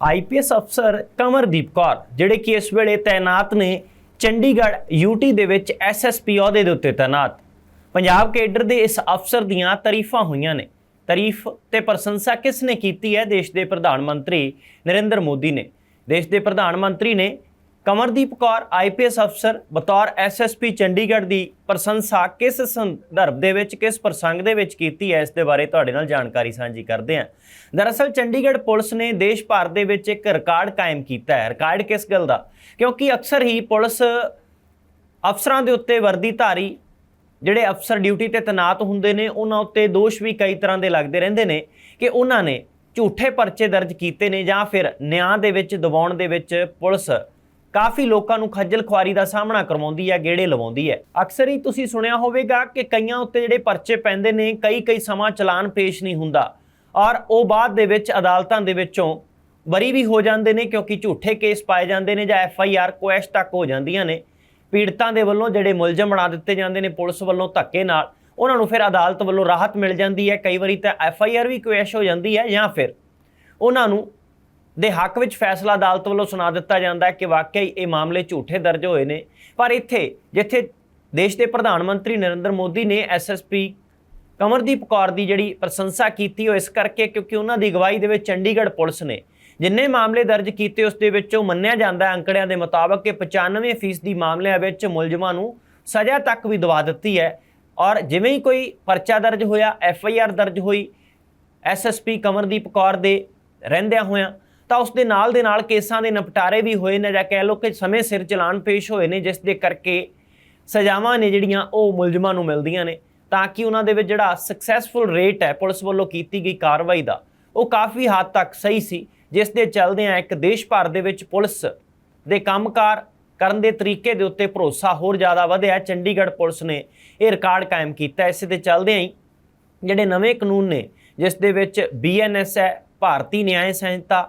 IPS ਅਫਸਰ ਕਮਰਦੀਪ ਕੌਰ, ਜਿਹੜੇ ਕਿ ਇਸ ਵੇਲੇ ਤਾਇਨਾਤ ਨੇ ਚੰਡੀਗੜ੍ਹ ਯੂਟੀ ਦੇ ਵਿੱਚ ਐਸਐਸਪੀ ਅਹੁਦੇ ਦੇ ਉੱਤੇ ਤਾਇਨਾਤ ਪੰਜਾਬ ਕੇਡਰ ਦੇ ਇਸ ਅਫਸਰ ਦੀਆਂ ਤਾਰੀਫਾਂ ਹੋਈਆਂ ਨੇ। ਤਾਰੀਫ ਤੇ ਪ੍ਰਸ਼ੰਸਾ ਕਿਸ ਨੇ ਕੀਤੀ ਹੈ? ਦੇਸ਼ ਦੇ ਪ੍ਰਧਾਨ ਮੰਤਰੀ ਨਰਿੰਦਰ ਮੋਦੀ ਨੇ। ਦੇਸ਼ ਦੇ ਪ੍ਰਧਾਨ ਮੰਤਰੀ ਨੇ ਕਮਰਦੀਪ ਕੌਰ ਆਈਪੀਐਸ ਅਫਸਰ, ਬਤੌਰ ਐਸਐਸਪੀ ਚੰਡੀਗੜ੍ਹ ਦੀ ਪ੍ਰਸ਼ੰਸਾ ਕਿਸ ਸੰਦਰਭ ਦੇ ਵਿੱਚ, ਕਿਸ ਪ੍ਰਸੰਗ ਦੇ ਵਿੱਚ ਕੀਤੀ ਹੈ, ਇਸ ਦੇ ਬਾਰੇ ਤੁਹਾਡੇ ਨਾਲ ਜਾਣਕਾਰੀ ਸਾਂਝੀ ਕਰਦੇ ਹਾਂ। ਦਰਅਸਲ, ਚੰਡੀਗੜ੍ਹ ਪੁਲਿਸ ਨੇ ਦੇਸ਼ ਭਰ ਦੇ ਵਿੱਚ ਇੱਕ ਰਿਕਾਰਡ ਕਾਇਮ ਕੀਤਾ ਹੈ। ਰਿਕਾਰਡ ਕਿਸ ਗੱਲ ਦਾ? ਕਿਉਂਕਿ ਅਕਸਰ ਹੀ ਪੁਲਿਸ ਅਫਸਰਾਂ ਦੇ ਉੱਤੇ ਵਰਦੀਧਾਰੀ, ਜਿਹੜੇ ਅਫਸਰ ਡਿਊਟੀ ਤੇ ਤੈਨਾਤ ਹੁੰਦੇ ਨੇ, ਉਹਨਾਂ ਉੱਤੇ ਦੋਸ਼ ਵੀ ਕਈ ਤਰ੍ਹਾਂ ਦੇ ਲੱਗਦੇ ਰਹਿੰਦੇ ਨੇ ਕਿ ਉਹਨਾਂ ਨੇ ਝੂਠੇ ਪਰਚੇ ਦਰਜ ਕੀਤੇ ਨੇ ਜਾਂ ਫਿਰ ਨਿਆਂ ਦੇ ਵਿੱਚ, ਦਬਾਉਣ ਦੇ ਵਿੱਚ ਪੁਲਿਸ ਕਾਫੀ ਲੋਕਾਂ ਨੂੰ ਖੱਜਲ ਖੁਆਰੀ ਦਾ ਸਾਹਮਣਾ ਕਰਵਾਉਂਦੀ ਹੈ, ਗੇੜੇ ਲਵਾਉਂਦੀ ਹੈ। ਅਕਸਰ ਹੀ ਤੁਸੀਂ ਸੁਣਿਆ ਹੋਵੇਗਾ ਕਿ ਕਈਆਂ ਉੱਤੇ ਜਿਹੜੇ ਪਰਚੇ ਪੈਂਦੇ ਨੇ ਕਈ ਕਈ ਸਮਾਂ ਚਲਾਨ ਪੇਸ਼ ਨਹੀਂ ਹੁੰਦਾ। ਔਰ ਉਹ ਬਾਅਦ ਦੇ ਵਿੱਚ ਅਦਾਲਤਾਂ ਦੇ ਵਿੱਚੋਂ ਬਰੀ ਵੀ ਹੋ ਜਾਂਦੇ ਨੇ ਕਿਉਂਕਿ ਝੂਠੇ ਕੇਸ ਪਾਏ ਜਾਂਦੇ ਨੇ ਜਾਂ ਐਫ ਆਈ ਆਰ ਕੁਐਸ਼ ਤੱਕ ਹੋ ਜਾਂਦੀਆਂ ਨੇ। ਪੀੜਤਾਂ ਦੇ ਵੱਲੋਂ ਜਿਹੜੇ ਮੁਲਜ਼ਮ ਬਣਾ ਦਿੱਤੇ ਜਾਂਦੇ ਨੇ ਪੁਲਿਸ ਵੱਲੋਂ ਧੱਕੇ ਨਾਲ, ਉਹਨਾਂ ਨੂੰ ਫਿਰ ਅਦਾਲਤ ਵੱਲੋਂ ਰਾਹਤ ਮਿਲ ਜਾਂਦੀ ਹੈ। ਕਈ ਵਾਰੀ ਤਾਂ ਐਫ ਆਈ ਆਰ ਵੀ ਕੁਐਸ਼ ਹੋ ਜਾਂਦੀ ਹੈ ਜਾਂ ਫਿਰ ਉਹਨਾਂ ਨੂੰ ਦੇ ਹੱਕ ਵਿੱਚ ਫੈਸਲਾ ਅਦਾਲਤ ਵੱਲੋਂ ਸੁਣਾ ਦਿੱਤਾ ਜਾਂਦਾ ਹੈ ਕਿ ਵਾਕਈ ਇਹ ਮਾਮਲੇ ਝੂਠੇ ਦਰਜ ਹੋਏ ਨੇ। ਪਰ ਇੱਥੇ, ਜਿੱਥੇ ਦੇਸ਼ ਦੇ ਪ੍ਰਧਾਨ ਮੰਤਰੀ ਨਰਿੰਦਰ ਮੋਦੀ ਨੇ ਐਸਐਸਪੀ ਕਮਰਦੀਪ ਕੌਰ ਦੀ ਜਿਹੜੀ ਪ੍ਰਸ਼ੰਸਾ ਕੀਤੀ, ਉਹ ਇਸ ਕਰਕੇ ਕਿਉਂਕਿ ਉਹਨਾਂ ਦੀ ਅਗਵਾਈ ਦੇ ਵਿੱਚ ਚੰਡੀਗੜ੍ਹ ਪੁਲਿਸ ਨੇ ਜਿੰਨੇ ਮਾਮਲੇ ਦਰਜ ਕੀਤੇ, ਉਸ ਦੇ ਵਿੱਚੋਂ ਮੰਨਿਆ ਜਾਂਦਾ ਹੈ ਅੰਕੜਿਆਂ ਦੇ ਮੁਤਾਬਕ ਕਿ 95% ਦੀ ਮਾਮਲਿਆਂ ਵਿੱਚ ਮੁਲਜ਼ਮਾਂ ਨੂੰ ਸਜ਼ਾ ਤੱਕ ਵੀ ਦਵਾ ਦਿੱਤੀ ਹੈ। ਔਰ ਜਿਵੇਂ ਹੀ ਕੋਈ ਪਰਚਾ ਦਰਜ ਹੋਇਆ, ਐਫ ਆਈ ਆਰ ਦਰਜ ਹੋਈ ਐਸਐਸਪੀ ਕਮਰਦੀਪ ਕੌਰ ਦੇ ਰਹਿੰਦਿਆਂ ਹੋਇਆਂ ਤਾਂ ਉਸ ਦੇ ਨਾਲ ਦੇ ਨਾਲ ਕੇਸਾਂ ਦੇ ਨਿਪਟਾਰੇ ਵੀ ਹੋਏ ਨੇ ਜਾਂ ਕਹਿ ਲਓ ਕਿ ਸਮੇਂ ਸਿਰ ਚਲਾਨ ਪੇਸ਼ ਹੋਏ ਨੇ, ਜਿਸ ਦੇ ਕਰਕੇ ਸਜ਼ਾਵਾਂ ਨੇ ਜਿਹੜੀਆਂ ਉਹ ਮੁਲਜ਼ਮਾਂ ਨੂੰ ਮਿਲਦੀਆਂ ਨੇ। ਤਾਂ ਕਿ ਉਹਨਾਂ ਦੇ ਵਿੱਚ ਜਿਹੜਾ ਸਕਸੈਸਫੁਲ ਰੇਟ ਹੈ, ਪੁਲਿਸ ਵੱਲੋਂ ਕੀਤੀ ਗਈ ਕਾਰਵਾਈ ਦਾ, ਉਹ ਕਾਫੀ ਹੱਦ ਤੱਕ ਸਹੀ ਸੀ। ਜਿਸ ਦੇ ਚੱਲਦਿਆਂ ਇੱਕ ਦੇਸ਼ ਭਰ ਦੇ ਵਿੱਚ ਪੁਲਿਸ ਦੇ ਕੰਮਕਾਰ ਕਰਨ ਦੇ ਤਰੀਕੇ ਦੇ ਉੱਤੇ ਭਰੋਸਾ ਹੋਰ ਜ਼ਿਆਦਾ ਵਧਿਆ। ਚੰਡੀਗੜ੍ਹ ਪੁਲਿਸ ਨੇ ਇਹ ਰਿਕਾਰਡ ਕਾਇਮ ਕੀਤਾ। ਇਸੇ ਦੇ ਚੱਲਦਿਆਂ ਹੀ ਜਿਹੜੇ ਨਵੇਂ ਕਾਨੂੰਨ ਨੇ, ਜਿਸ ਦੇ ਵਿੱਚ ਬੀਐਨਐਸ ਹੈ, ਭਾਰਤੀ ਨਿਆਂ ਸੰਹਿਤਾ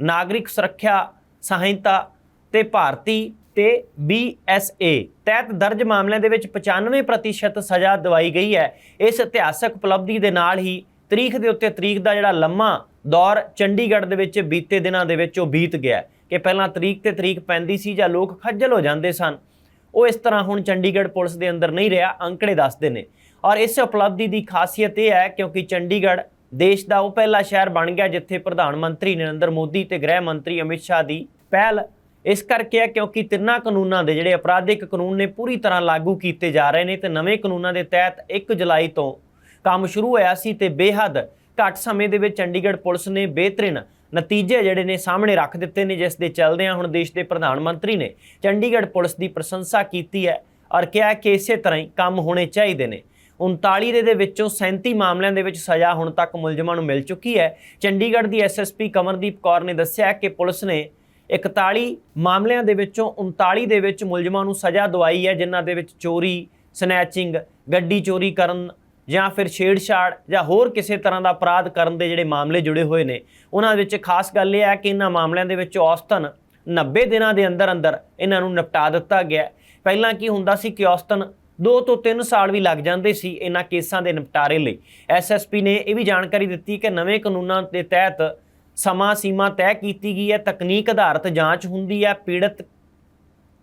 ਨਾਗਰਿਕ ਸੁਰੱਖਿਆ, ਸਹਾਇਤਾ ਤੇ ਭਾਰਤੀ ਤੇ BSA ਤਹਿਤ ਦਰਜ ਮਾਮਲਿਆਂ ਦੇ ਵਿੱਚ 95% ਸਜ਼ਾ ਦਵਾਈ ਗਈ ਹੈ। ਇਸ ਇਤਿਹਾਸਕ ਉਪਲਬਧੀ ਦੇ ਨਾਲ ਹੀ ਤਰੀਕ ਦੇ ਉੱਤੇ ਤਰੀਕ ਦਾ ਜਿਹੜਾ ਲੰਮਾ ਦੌਰ ਚੰਡੀਗੜ੍ਹ ਦੇ ਵਿੱਚ ਬੀਤੇ ਦਿਨਾਂ ਦੇ ਵਿੱਚ ਉਹ ਬੀਤ ਗਿਆ ਕਿ ਪਹਿਲਾਂ ਤਰੀਕ ਤੇ ਤਰੀਕ ਪੈਂਦੀ ਸੀ ਜਾਂ ਲੋਕ ਖੱਜਲ ਹੋ ਜਾਂਦੇ ਸਨ। ਉਹ ਇਸ ਤਰ੍ਹਾਂ ਹੁਣ ਚੰਡੀਗੜ੍ਹ ਪੁਲਿਸ ਦੇ ਅੰਦਰ ਨਹੀਂ ਰਿਹਾ, ਅੰਕੜੇ ਦੱਸਦੇ ਨੇ। ਔਰ ਇਸ ਉਪਲਬਧੀ ਦੀ ਖਾਸੀਅਤ ਇਹ ਹੈ ਕਿਉਂਕਿ ਚੰਡੀਗੜ੍ਹ ਦੇਸ਼ ਦਾ ਉਹ ਪਹਿਲਾ ਸ਼ਹਿਰ ਬਣ ਗਿਆ ਜਿੱਥੇ ਪ੍ਰਧਾਨ ਮੰਤਰੀ ਨਰਿੰਦਰ ਮੋਦੀ ਤੇ ਗ੍ਰਹਿ ਮੰਤਰੀ ਅਮਿਤ ਸ਼ਾਹ ਦੀ ਪਹਿਲ। ਇਸ ਕਰਕੇ ਹੈ ਕਿਉਂਕਿ ਤਿੰਨਾਂ ਕਾਨੂੰਨਾਂ ਦੇ ਜਿਹੜੇ ਅਪਰਾਧਿਕ ਕਾਨੂੰਨ ਨੇ ਪੂਰੀ ਤਰ੍ਹਾਂ ਲਾਗੂ ਕੀਤੇ ਜਾ ਰਹੇ ਨੇ ਤੇ ਨਵੇਂ ਕਾਨੂੰਨਾਂ ਦੇ ਤਹਿਤ 1 ਜੁਲਾਈ ਤੋਂ ਕੰਮ ਸ਼ੁਰੂ ਹੋਇਆ ਸੀ ਤੇ ਬੇਹੱਦ ਘੱਟ ਸਮੇਂ ਦੇ ਵਿੱਚ ਚੰਡੀਗੜ੍ਹ ਪੁਲਿਸ ਨੇ ਬਿਹਤਰੀਨ ਨਤੀਜੇ ਜਿਹੜੇ ਨੇ ਸਾਹਮਣੇ ਰੱਖ ਦਿੱਤੇ ਨੇ, ਜਿਸ ਦੇ ਚੱਲਦਿਆਂ ਹੁਣ ਦੇਸ਼ ਦੇ ਪ੍ਰਧਾਨ ਮੰਤਰੀ ਨੇ ਚੰਡੀਗੜ੍ਹ ਪੁਲਿਸ ਦੀ ਪ੍ਰਸ਼ੰਸਾ ਕੀਤੀ ਹੈ ਔਰ ਕਿਹਾ ਕਿ ਇਸੇ ਤਰ੍ਹਾਂ ਹੀ ਕੰਮ ਹੋਣੇ ਚਾਹੀਦੇ ਨੇ। 39 ਦੇ ਦੇ ਵਿੱਚੋਂ 37 ਮਾਮਲਿਆਂ ਦੇ ਵਿੱਚ ਸਜ਼ਾ ਹੁਣ ਤੱਕ ਮੁਲਜ਼ਮਾਂ ਨੂੰ ਮਿਲ ਚੁੱਕੀ ਹੈ। ਚੰਡੀਗੜ੍ਹ ਦੀ ਐਸਐਸਪੀ ਕਮਰਦੀਪ ਕੌਰ ਨੇ ਦੱਸਿਆ ਕਿ ਪੁਲਿਸ ਨੇ 41 ਮਾਮਲਿਆਂ ਦੇ ਵਿੱਚੋਂ 39 ਦੇ ਵਿੱਚ ਮੁਲਜ਼ਮਾਂ ਨੂੰ ਸਜ਼ਾ ਦਵਾਈ ਹੈ, ਜਿਨ੍ਹਾਂ ਦੇ ਵਿੱਚ ਚੋਰੀ, ਸਨੈਚਿੰਗ, ਗੱਡੀ ਚੋਰੀ ਕਰਨ ਜਾਂ ਫਿਰ ਛੇੜਛਾੜ ਜਾਂ ਹੋਰ ਕਿਸੇ ਤਰ੍ਹਾਂ ਦਾ ਅਪਰਾਧ ਕਰਨ ਦੇ ਜਿਹੜੇ ਮਾਮਲੇ ਜੁੜੇ ਹੋਏ ਨੇ। ਉਹਨਾਂ ਵਿੱਚ ਖਾਸ ਗੱਲ ਇਹ ਹੈ ਕਿ ਇਹਨਾਂ ਮਾਮਲਿਆਂ ਦੇ ਵਿੱਚ ਔਸਤਨ 90 ਦਿਨਾਂ ਦੇ ਅੰਦਰ ਅੰਦਰ ਇਹਨਾਂ ਨੂੰ ਨਿਪਟਾ ਦਿੱਤਾ ਗਿਆ ਪਹਿਲਾਂ ਕੀ ਹੁੰਦਾ ਸੀ ਕਿ ਔਸਤਨ 2 ਤੋਂ 3 ਸਾਲ ਵੀ ਲੱਗ ਜਾਂਦੇ ਸੀ ਇਹਨਾਂ ਕੇਸਾਂ ਦੇ ਨਿਪਟਾਰੇ ਲਈ। ਐਸਐਸਪੀ ਨੇ ਇਹ ਵੀ ਜਾਣਕਾਰੀ ਦਿੱਤੀ ਕਿ ਨਵੇਂ ਕਾਨੂੰਨਾਂ ਦੇ ਤਹਿਤ ਸਮਾਂ ਸੀਮਾ ਤੈਅ ਕੀਤੀ ਗਈ ਹੈ, ਤਕਨੀਕ ਆਧਾਰਿਤ ਜਾਂਚ ਹੁੰਦੀ ਹੈ, ਪੀੜਤ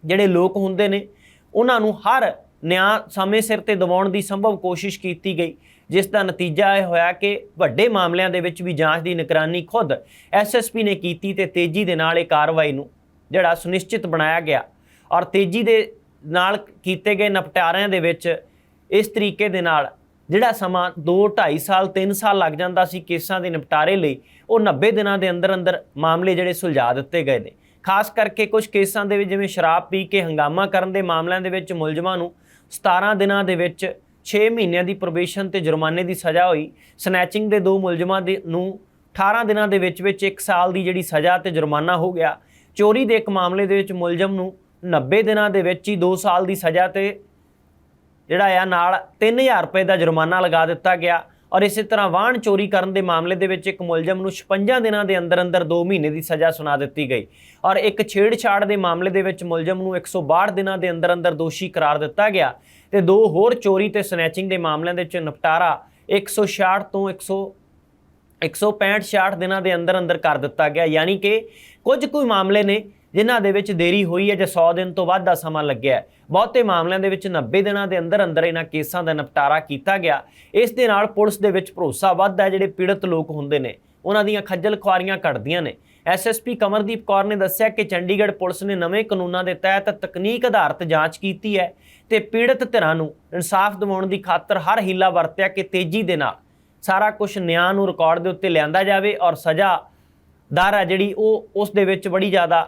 ਜਿਹੜੇ ਲੋਕ ਹੁੰਦੇ ਨੇ, ਉਹਨਾਂ ਨੂੰ ਹਰ ਨਿਆਂ ਸਮੇਂ ਸਿਰ ਤੇ ਦਿਵਾਉਣ ਦੀ ਸੰਭਵ ਕੋਸ਼ਿਸ਼ ਕੀਤੀ ਗਈ। ਜਿਸ ਦਾ ਨਤੀਜਾ ਇਹ ਹੋਇਆ ਕਿ ਵੱਡੇ ਮਾਮਲਿਆਂ ਦੇ ਵਿੱਚ ਵੀ ਜਾਂਚ ਦੀ ਨਿਗਰਾਨੀ ਖੁਦ ਐਸਐਸਪੀ ਨੇ ਕੀਤੀ ਤੇ ਤੇਜ਼ੀ ਦੇ ਨਾਲ ਇਹ ਕਾਰਵਾਈ ਨੂੰ ਜਿਹੜਾ ਸੁਨਿਸ਼ਚਿਤ ਬਣਾਇਆ ਗਿਆ। ਔਰ ਤੇਜ਼ੀ ਦੇ ਨਾਲ ਕੀਤੇ ਗਏ ਨਿਪਟਾਰਿਆਂ ਦੇ ਵਿੱਚ ਇਸ ਤਰੀਕੇ ਦੇ ਨਾਲ ਜਿਹੜਾ ਸਮਾਂ 2 2.5 ਸਾਲ 3 ਸਾਲ ਲੱਗ ਜਾਂਦਾ ਸੀ ਕੇਸਾਂ ਦੇ ਨਿਪਟਾਰੇ ਲਈ, ਉਹ 90 ਦਿਨਾਂ ਦੇ ਅੰਦਰ ਅੰਦਰ ਮਾਮਲੇ ਜਿਹੜੇ ਸੁਲਝਾ ਦਿੱਤੇ ਗਏ ਨੇ। ਖਾਸ ਕਰਕੇ ਕੁਝ ਕੇਸਾਂ ਦੇ ਵਿੱਚ ਜਿਵੇਂ ਸ਼ਰਾਬ ਪੀ ਕੇ ਹੰਗਾਮਾ ਕਰਨ ਦੇ ਮਾਮਲਿਆਂ ਦੇ ਵਿੱਚ ਮੁਲਜ਼ਮਾਂ ਨੂੰ 17 ਦਿਨਾਂ ਦੇ ਵਿੱਚ 6 ਮਹੀਨਿਆਂ ਦੀ ਪ੍ਰੋਬੇਸ਼ਨ ਤੇ ਜੁਰਮਾਨੇ ਦੀ ਸਜ਼ਾ ਹੋਈ। ਸਨੈਚਿੰਗ ਦੇ ਦੋ ਮੁਲਜ਼ਮਾਂ ਦੇ ਨੂੰ 18 ਦਿਨਾਂ ਦੇ ਵਿੱਚ ਵਿੱਚ 1 ਸਾਲ ਦੀ ਜਿਹੜੀ ਸਜ਼ਾ ਤੇ ਜੁਰਮਾਨਾ ਹੋ ਗਿਆ। ਚੋਰੀ ਦੇ ਇੱਕ ਮਾਮਲੇ ਦੇ ਵਿੱਚ ਮੁਲਜ਼ਮ ਨੂੰ 90 ਦਿਨਾਂ ਦੇ ਵਿੱਚ ਹੀ 2 ਸਾਲ ਦੀ ਸਜ਼ਾ ਤੇ ਜਿਹੜਾ ਆ ਨਾਲ 3000 ਰੁਪਏ ਦਾ ਜੁਰਮਾਨਾ ਲਗਾ ਦਿੱਤਾ ਗਿਆ। ਔਰ ਇਸੇ ਤਰ੍ਹਾਂ ਵਾਹਨ ਚੋਰੀ ਕਰਨ ਦੇ ਮਾਮਲੇ ਦੇ ਵਿੱਚ ਇੱਕ ਮੁਲਜ਼ਮ ਨੂੰ 56 ਦਿਨਾਂ ਦੇ ਅੰਦਰ ਅੰਦਰ 2 ਮਹੀਨੇ ਦੀ ਸਜ਼ਾ ਸੁਣਾ ਦਿੱਤੀ ਗਈ। ਔਰ ਇੱਕ ਛੇੜਛਾੜ ਦੇ ਮਾਮਲੇ ਦੇ ਵਿੱਚ ਮੁਲਜ਼ਮ ਨੂੰ 162 ਦਿਨਾਂ ਦੇ ਅੰਦਰ ਅੰਦਰ ਦੋਸ਼ੀ ਕਰਾਰ ਦਿੱਤਾ ਗਿਆ ਤੇ ਦੋ ਹੋਰ ਚੋਰੀ ਤੇ ਸਨੈਚਿੰਗ ਦੇ ਮਾਮਲਿਆਂ ਦੇ ਵਿੱਚ ਨਿਪਟਾਰਾ 166 ਤੋਂ 100 165 66 ਦਿਨਾਂ ਦੇ ਅੰਦਰ ਅੰਦਰ ਕਰ ਦਿੱਤਾ ਗਿਆ। ਯਾਨੀ ਕਿ ਕੁਝ ਕੋਈ ਮਾਮਲੇ ਨੇ ਜਿਨ੍ਹਾਂ ਦੇ ਵਿੱਚ ਦੇਰੀ ਹੋਈ ਹੈ ਜਾਂ 100 ਦਿਨ ਤੋਂ ਵੱਧ ਦਾ ਸਮਾਂ ਲੱਗਿਆ ਬਹੁਤੇ ਮਾਮਲਿਆਂ ਦੇ ਵਿੱਚ 90 ਦਿਨਾਂ ਦੇ ਅੰਦਰ ਅੰਦਰ ਇਹਨਾਂ ਕੇਸਾਂ ਦਾ ਨਿਪਟਾਰਾ ਕੀਤਾ ਗਿਆ। ਇਸ ਦੇ ਨਾਲ ਪੁਲਿਸ ਦੇ ਵਿੱਚ ਭਰੋਸਾ ਵੱਧਦਾ ਜਿਹੜੇ ਪੀੜਤ ਲੋਕ ਹੁੰਦੇ ਨੇ, ਉਹਨਾਂ ਦੀਆਂ ਖੱਜਲ ਖੁਆਰੀਆਂ ਘਟਦੀਆਂ ਨੇ। ਐਸਐਸਪੀ ਕਮਰਦੀਪ ਕੌਰ ਨੇ ਦੱਸਿਆ ਕਿ ਚੰਡੀਗੜ੍ਹ ਪੁਲਿਸ ਨੇ ਨਵੇਂ ਕਾਨੂੰਨਾਂ ਦੇ ਤਹਿਤ ਤਕਨੀਕ ਆਧਾਰਿਤ ਜਾਂਚ ਕੀਤੀ ਹੈ ਤੇ ਪੀੜਤ ਧਿਰਾਂ ਨੂੰ ਇਨਸਾਫ ਦਿਵਾਉਣ ਦੀ ਖਾਤਰ ਹਰ ਹੀਲਾ ਵਰਤਿਆ ਕਿ ਤੇਜ਼ੀ ਦੇ ਨਾਲ ਸਾਰਾ ਕੁਝ ਨਿਆਂ ਨੂੰ ਰਿਕਾਰਡ ਦੇ ਉੱਤੇ ਲਿਆਂਦਾ ਜਾਵੇ ਔਰ ਸਜ਼ਾ ਦਰ ਹੈ ਜਿਹੜੀ ਉਹ ਉਸ ਦੇ ਵਿੱਚ ਬੜੀ ਜ਼ਿਆਦਾ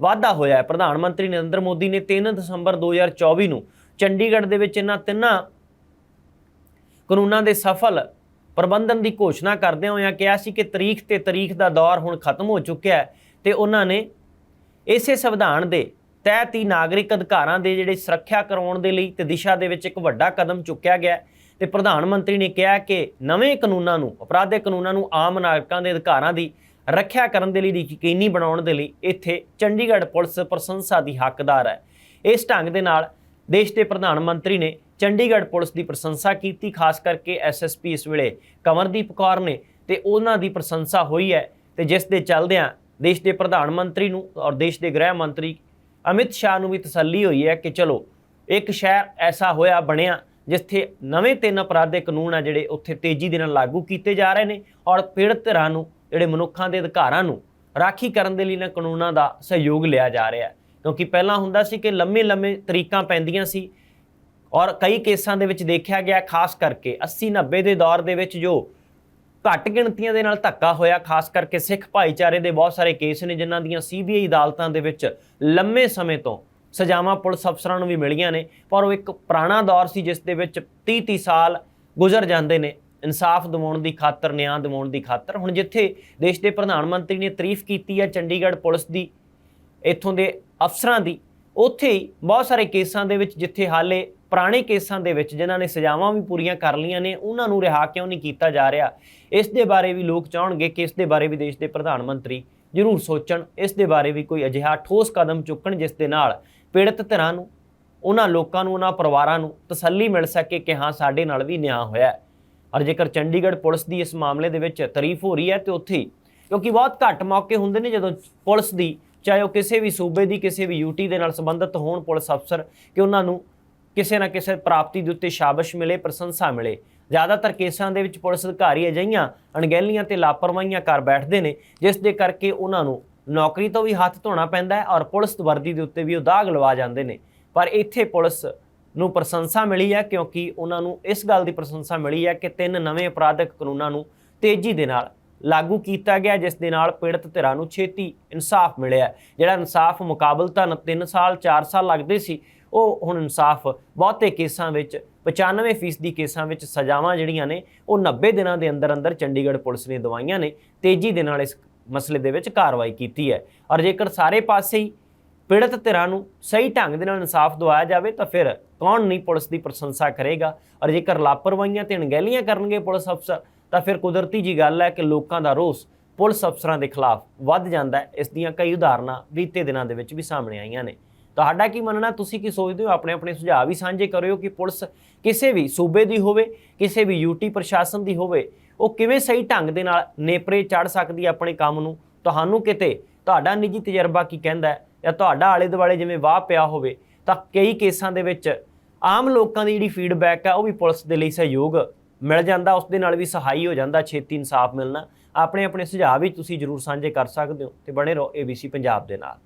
ਵਾਧਾ ਹੋਇਆ ਹੈ। ਪ੍ਰਧਾਨ ਮੰਤਰੀ ਨਰਿੰਦਰ ਮੋਦੀ ਨੇ 3 ਦਸੰਬਰ 2024 ਨੂੰ ਚੰਡੀਗੜ੍ਹ ਦੇ ਵਿੱਚ ਇਹਨਾਂ ਤਿੰਨਾਂ ਕਾਨੂੰਨਾਂ ਦੇ ਸਫਲ ਪ੍ਰਬੰਧਨ ਦੀ ਘੋਸ਼ਣਾ ਕਰਦਿਆਂ ਹੋਇਆਂ ਕਿਹਾ ਸੀ ਕਿ ਤਰੀਖ ਤੇ ਤਰੀਖ ਦਾ ਦੌਰ ਹੁਣ ਖਤਮ ਹੋ ਚੁੱਕਿਆ ਹੈ ਤੇ ਉਹਨਾਂ ਨੇ ਇਸੇ ਸੰਵਿਧਾਨ ਦੇ ਤਹਿਤ ਹੀ ਨਾਗਰਿਕ ਅਧਿਕਾਰਾਂ ਦੇ ਜਿਹੜੇ ਸੁਰੱਖਿਆ ਕਰਾਉਣ ਦੇ ਲਈ ਤੇ ਦਿਸ਼ਾ ਦੇ ਵਿੱਚ ਇੱਕ ਵੱਡਾ ਕਦਮ ਚੁੱਕਿਆ ਗਿਆ ਹੈ। ਤੇ ਪ੍ਰਧਾਨ ਮੰਤਰੀ ਨੇ ਕਿਹਾ ਕਿ ਨਵੇਂ ਕਾਨੂੰਨਾਂ ਨੂੰ, ਅਪਰਾਧਿਕ ਕਾਨੂੰਨਾਂ ਨੂੰ ਆਮ ਨਾਗਰਿਕਾਂ ਦੇ ਅਧਿਕਾਰਾਂ ਦੀ ਰੱਖਿਆ ਕਰਨ ਦੇ ਲਈ ਯਕੀਨੀ ਬਣਾਉਣ ਦੇ ਲਈ ਇੱਥੇ ਚੰਡੀਗੜ੍ਹ ਪੁਲਿਸ ਪ੍ਰਸ਼ੰਸਾ ਦੀ ਹੱਕਦਾਰ ਹੈ। ਇਸ ਢੰਗ ਦੇ ਨਾਲ ਦੇਸ਼ ਦੇ ਪ੍ਰਧਾਨ ਮੰਤਰੀ ਨੇ ਚੰਡੀਗੜ੍ਹ ਪੁਲਿਸ ਦੀ ਪ੍ਰਸ਼ੰਸਾ ਕੀਤੀ, ਖਾਸ ਕਰਕੇ ਐਸਐਸਪੀ ਇਸ ਵੇਲੇ ਕਮਰਦੀਪ ਕੌਰ ਨੇ ਤੇ ਉਹਨਾਂ ਦੀ ਪ੍ਰਸ਼ੰਸਾ ਹੋਈ ਹੈ ਤੇ ਜਿਸ ਦੇ ਚੱਲਦਿਆਂ ਦੇਸ਼ ਦੇ ਪ੍ਰਧਾਨ ਮੰਤਰੀ ਨੂੰ ਔਰ ਦੇਸ਼ ਦੇ ਗ੍ਰਹਿ ਮੰਤਰੀ ਅਮਿਤ ਸ਼ਾਹ ਨੂੰ ਵੀ ਤਸੱਲੀ ਹੋਈ ਹੈ ਕਿ ਚਲੋ, ਇੱਕ ਸ਼ਹਿਰ ਐਸਾ ਹੋਇਆ, ਬਣਿਆ, ਜਿੱਥੇ ਨਵੇਂ ਤਿੰਨ ਅਪਰਾਧਿਕ ਕਾਨੂੰਨ ਆ ਜਿਹੜੇ ਉੱਥੇ ਤੇਜ਼ੀ ਦੇ ਨਾਲ ਲਾਗੂ ਕੀਤੇ ਜਾ ਰਹੇ ਨੇ ਔਰ ਪੀੜਤ ਧਿਰਾਂ ਨੂੰ ਜਿਹੜੇ ਮਨੁੱਖਾਂ ਦੇ ਅਧਿਕਾਰਾਂ ਨੂੰ ਰਾਖੀ ਕਰਨ ਦੇ ਲਈ ਇਹਨਾਂ ਕਾਨੂੰਨਾਂ ਦਾ ਸਹਿਯੋਗ ਲਿਆ ਜਾ ਰਿਹਾ ਹੈ। ਕਿਉਂਕਿ ਪਹਿਲਾਂ ਹੁੰਦਾ ਸੀ ਕਿ ਲੰਮੇ ਲੰਮੇ ਤਰੀਕਾਂ ਪੈਂਦੀਆਂ ਸੀ ਔਰ ਕਈ ਕੇਸਾਂ ਦੇ ਵਿੱਚ ਦੇਖਿਆ ਗਿਆ ਖਾਸ ਕਰਕੇ 80 90 ਦੇ ਦੌਰ ਦੇ ਵਿੱਚ ਜੋ ਘੱਟ ਗਿਣਤੀਆਂ ਦੇ ਨਾਲ ਧੱਕਾ ਹੋਇਆ, ਖਾਸ ਕਰਕੇ ਸਿੱਖ ਭਾਈਚਾਰੇ ਦੇ ਬਹੁਤ ਸਾਰੇ ਕੇਸ ਨੇ ਜਿਨ੍ਹਾਂ ਦੀਆਂ ਸੀਬੀਆਈ ਅਦਾਲਤਾਂ ਦੇ ਵਿੱਚ ਲੰਮੇ ਸਮੇਂ ਤੋਂ ਸਜ਼ਾਵਾਂ ਪੁਲਿਸ ਅਫਸਰਾਂ ਨੂੰ ਵੀ ਮਿਲੀਆਂ ਨੇ। ਪਰ ਉਹ ਇੱਕ ਪੁਰਾਣਾ ਦੌਰ ਸੀ ਜਿਸ ਦੇ ਵਿੱਚ 30 30 ਸਾਲ ਗੁਜ਼ਰ ਜਾਂਦੇ ਨੇ। ਇਨਸਾਫ ਦਿਵਾਉਣ ਦੀ ਖਾਤਰ, ਨਿਆਂ ਦਿਵਾਉਣ ਦੀ ਖਾਤਰ। ਹੁਣ ਜਿੱਥੇ ਦੇਸ਼ ਦੇ ਪ੍ਰਧਾਨ ਮੰਤਰੀ ਨੇ ਤਾਰੀਫ ਕੀਤੀ ਹੈ ਚੰਡੀਗੜ੍ਹ ਪੁਲਿਸ ਦੀ, ਇੱਥੋਂ ਦੇ ਅਫਸਰਾਂ ਦੀ, ਉੱਥੇ ਹੀ ਬਹੁਤ ਸਾਰੇ ਕੇਸਾਂ ਦੇ ਵਿੱਚ ਜਿੱਥੇ ਹਾਲੇ ਪੁਰਾਣੇ ਕੇਸਾਂ ਦੇ ਵਿੱਚ ਜਿਨ੍ਹਾਂ ਨੇ ਸਜ਼ਾਵਾਂ ਵੀ ਪੂਰੀਆਂ ਕਰ ਲਈਆਂ ਨੇ, ਉਹਨਾਂ ਨੂੰ ਰਿਹਾ ਕਿਉਂ ਨਹੀਂ ਕੀਤਾ ਜਾ ਰਿਹਾ? ਇਸ ਦੇ ਬਾਰੇ ਵੀ ਲੋਕ ਚਾਹਣਗੇ ਕਿ ਇਸ ਦੇ ਬਾਰੇ ਵੀ ਦੇਸ਼ ਦੇ ਪ੍ਰਧਾਨ ਮੰਤਰੀ ਜ਼ਰੂਰ ਸੋਚਣ। ਇਸ ਦੇ ਬਾਰੇ ਵੀ ਕੋਈ ਅਜਿਹਾ ਠੋਸ ਕਦਮ ਚੁੱਕਣ ਜਿਸ ਦੇ ਨਾਲ ਪੀੜਤ ਧਿਰਾਂ ਨੂੰ, ਉਹਨਾਂ ਲੋਕਾਂ ਨੂੰ, ਉਹਨਾਂ ਪਰਿਵਾਰਾਂ ਨੂੰ ਤਸੱਲੀ ਮਿਲ ਸਕੇ ਕਿ ਹਾਂ ਸਾਡੇ ਨਾਲ ਵੀ ਨਿਆਂ ਹੋਇਆ ਹੈ। ਔਰ ਜੇਕਰ ਚੰਡੀਗੜ੍ਹ ਪੁਲਿਸ ਦੀ ਇਸ ਮਾਮਲੇ ਦੇ ਵਿੱਚ ਤਾਰੀਫ ਹੋ ਰਹੀ ਹੈ, ਤੇ ਉੱਥੇ ਹੀ, ਕਿਉਂਕਿ ਬਹੁਤ ਘੱਟ ਮੌਕੇ ਹੁੰਦੇ ਨੇ ਜਦੋਂ ਪੁਲਿਸ ਦੀ, ਚਾਹੇ ਉਹ ਕਿਸੇ ਵੀ ਸੂਬੇ ਦੀ, ਕਿਸੇ ਵੀ ਯੂਟੀ ਦੇ ਨਾਲ ਸੰਬੰਧਿਤ ਹੋਣ ਪੁਲਿਸ ਅਫਸਰ, ਕਿ ਉਹਨਾਂ ਨੂੰ ਕਿਸੇ ਨਾ ਕਿਸੇ ਪ੍ਰਾਪਤੀ ਦੇ ਉੱਤੇ ਸ਼ਾਬਾਸ਼ ਮਿਲੇ, ਪ੍ਰਸ਼ੰਸਾ ਮਿਲੇ। ਜ਼ਿਆਦਾਤਰ ਕੇਸਾਂ ਦੇ ਵਿੱਚ ਪੁਲਿਸ ਅਧਿਕਾਰੀ ਅਜਿਹੀਆਂ ਅਣਗਹਿਲੀਆਂ ਤੇ ਲਾਪਰਵਾਹੀਆਂ ਕਰ ਬੈਠਦੇ ਨੇ, ਜਿਸ ਦੇ ਕਰਕੇ ਉਹਨਾਂ ਨੂੰ ਨੌਕਰੀ ਤੋਂ ਵੀ ਹੱਥ ਧੋਣਾ ਪੈਂਦਾ ਹੈ ਔਰ ਪੁਲਿਸ ਵਰਦੀ ਦੇ ਉੱਤੇ ਵੀ ਉਹ ਦਾਗ ਲਵਾ ਜਾਂਦੇ ਨੇ। ਪਰ ਇੱਥੇ ਪੁਲਿਸ ਨੂੰ ਪ੍ਰਸ਼ੰਸਾ ਮਿਲੀ ਹੈ ਕਿਉਂਕਿ ਉਹਨਾਂ ਨੂੰ ਇਸ ਗੱਲ ਦੀ ਪ੍ਰਸ਼ੰਸਾ ਮਿਲੀ ਹੈ ਕਿ ਤਿੰਨ ਨਵੇਂ ਅਪਰਾਧਿਕ ਕਾਨੂੰਨਾਂ ਨੂੰ ਤੇਜ਼ੀ ਦੇ ਨਾਲ ਲਾਗੂ ਕੀਤਾ ਗਿਆ, ਜਿਸ ਦੇ ਨਾਲ ਪੀੜਤ ਧਿਰਾਂ ਨੂੰ ਛੇਤੀ ਇਨਸਾਫ ਮਿਲਿਆ ਜਿਹੜਾ ਇਨਸਾਫ ਮੁਕਾਬਲਤਨ 3 ਸਾਲ 4 ਸਾਲ ਲੱਗਦੇ ਸੀ, ਉਹ ਹੁਣ ਇਨਸਾਫ ਬਹੁਤੇ ਕੇਸਾਂ ਵਿੱਚ 95% ਕੇਸਾਂ ਵਿੱਚ ਸਜ਼ਾਵਾਂ ਜਿਹੜੀਆਂ ਨੇ, ਉਹ 90 ਦਿਨਾਂ ਦੇ ਅੰਦਰ ਅੰਦਰ ਚੰਡੀਗੜ੍ਹ ਪੁਲਿਸ ਨੇ ਦਵਾਈਆਂ ਨੇ, ਤੇਜ਼ੀ ਦੇ ਨਾਲ ਇਸ ਮਸਲੇ ਦੇ ਵਿੱਚ ਕਾਰਵਾਈ ਕੀਤੀ ਹੈ। ਔਰ ਜੇਕਰ ਸਾਰੇ ਪਾਸੇ ਹੀ ਪੀੜਤ ਧਿਰਾਂ ਨੂੰ ਸਹੀ ਢੰਗ ਦੇ ਨਾਲ ਇਨਸਾਫ ਦਵਾਇਆ ਜਾਵੇ, ਤਾਂ ਫਿਰ ਕੌਣ ਨਹੀਂ ਪੁਲਿਸ ਦੀ ਪ੍ਰਸ਼ੰਸਾ ਕਰੇਗਾ? ਔਰ ਜੇਕਰ ਲਾਪਰਵਾਹੀਆਂ ਤੇ ਅਣਗਹਿਲੀਆਂ ਕਰਨਗੇ ਪੁਲਿਸ ਅਫਸਰ, ਤਾਂ ਫਿਰ ਕੁਦਰਤੀ ਜੀ ਗੱਲ ਹੈ ਕਿ ਲੋਕਾਂ ਦਾ ਰੋਸ ਪੁਲਿਸ ਅਫਸਰਾਂ ਦੇ ਖਿਲਾਫ ਵੱਧ ਜਾਂਦਾ ਹੈ। ਇਸ ਦੀਆਂ ਕਈ ਉਦਾਹਰਨਾਂ ਬੀਤੇ ਦਿਨਾਂ ਦੇ ਵਿੱਚ ਵੀ ਸਾਹਮਣੇ ਆਈਆਂ ਨੇ। ਤੁਹਾਡਾ ਕੀ ਮੰਨਣਾ? ਤੁਸੀਂ ਕੀ ਸੋਚਦੇ ਹੋ? ਆਪਣੇ ਆਪਣੇ ਸੁਝਾਅ ਵੀ ਸਾਂਝੇ ਕਰਿਓ ਕਿ ਪੁਲਿਸ ਕਿਸੇ ਵੀ ਸੂਬੇ ਦੀ ਹੋਵੇ, ਕਿਸੇ ਵੀ ਯੂਟੀ ਪ੍ਰਸ਼ਾਸਨ ਦੀ ਹੋਵੇ, ਉਹ ਕਿਵੇਂ ਸਹੀ ਢੰਗ ਦੇ ਨਾਲ ਨੇਪਰੇ ਚੜ ਸਕਦੀ ਹੈ ਆਪਣੇ ਕੰਮ ਨੂੰ? ਤੁਹਾਨੂੰ ਕਿਤੇ ਤੁਹਾਡਾ ਨਿੱਜੀ ਤਜਰਬਾ ਕੀ ਕਹਿੰਦਾ ਹੈ? ਜਾਂ ਤੁਹਾਡਾ ਆਲੇ ਦੁਆਲੇ ਜਿਵੇਂ ਵਾਹ ਪਿਆ ਹੋਵੇ ਤਾਂ ਕਈ ਕੇਸਾਂ ਦੇ ਵਿੱਚ ਆਮ ਲੋਕਾਂ ਦੀ ਜਿਹੜੀ ਫੀਡਬੈਕ ਆ, ਉਹ ਵੀ ਪੁਲਿਸ ਦੇ ਲਈ ਸਹਿਯੋਗ ਮਿਲ ਜਾਂਦਾ, ਉਸ ਦੇ ਨਾਲ ਵੀ ਸਹਾਈ ਹੋ ਜਾਂਦਾ, ਛੇਤੀ ਇਨਸਾਫ ਮਿਲਣਾ। ਆਪਣੇ ਆਪਣੇ ਸੁਝਾਅ ਵੀ ਤੁਸੀਂ ਜਰੂਰ ਸਾਂਝੇ ਕਰ ਸਕਦੇ ਹੋ ਤੇ ਬਣੇ ਰਹੋ ABC ਪੰਜਾਬ ਦੇ ਨਾਲ।